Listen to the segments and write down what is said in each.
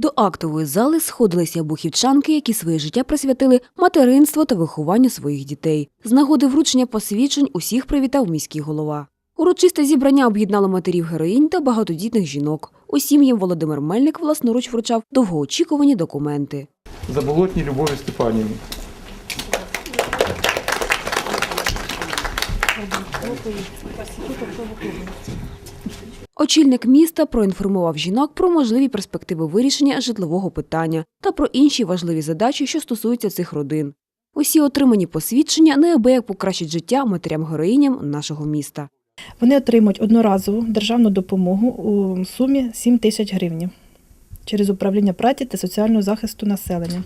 До актової зали сходилися бухівчанки, які своє життя присвятили материнству та вихованню своїх дітей. З нагоди вручення посвідчень усіх привітав міський голова. Урочисте зібрання об'єднало матерів героїнь та багатодітних жінок. Усім їм Володимир Мельник власноруч вручав довгоочікувані документи. Заболотній Любові Степанівні. Очільник міста проінформував жінок про можливі перспективи вирішення житлового питання та про інші важливі задачі, що стосуються цих родин. Усі отримані посвідчення неабияк покращать життя матерям-героїням нашого міста. Вони отримують одноразову державну допомогу у сумі 7 тисяч гривень через управління праці та соціального захисту населення.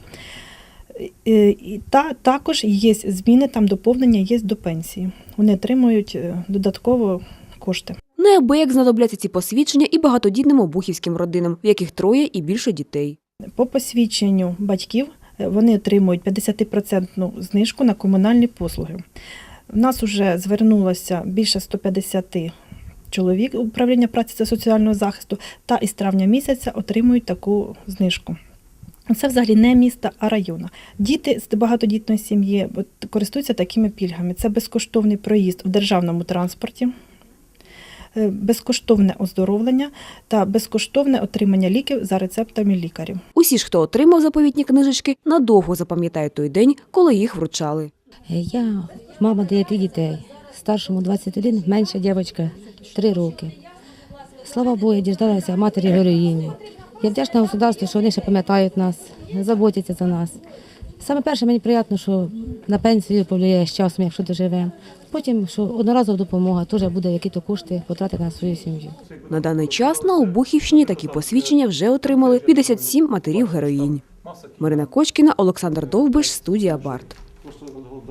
Та також є зміни, там доповнення є до пенсії. Вони отримують е, додатково кошти. Неабияк знадобляться ці посвідчення і багатодітним обухівським родинам, в яких троє і більше дітей. По посвідченню батьків е, вони отримують 50% знижку на комунальні послуги. У нас вже звернулося більше 150 чоловік управління праці та соціального захисту, та із травня місяця отримують таку знижку. Це взагалі не міста, а району. Діти з багатодітної сім'ї користуються такими пільгами. Це безкоштовний проїзд в державному транспорті, безкоштовне оздоровлення та безкоштовне отримання ліків за рецептами лікарів. Усі ж, хто отримав заповітні книжечки, надовго запам'ятають той день, коли їх вручали. Я мама дев'яти дітей. Старшому 21, менша дівчинка 3 роки. Слава Богу, я діждалася матері героїні. Я вдячна государству, що вони ще пам'ятають нас, заботяться за нас. Саме перше мені приємно, що на пенсію повлияє з часом, якщо доживемо. Потім, що одноразова допомога теж буде які-то кошти потратити на свою сім'ю. На даний час на Обухівщині такі посвідчення вже отримали 57 матерів героїнь. Марина Кочкіна, Олександр Довбиш, студія Барт.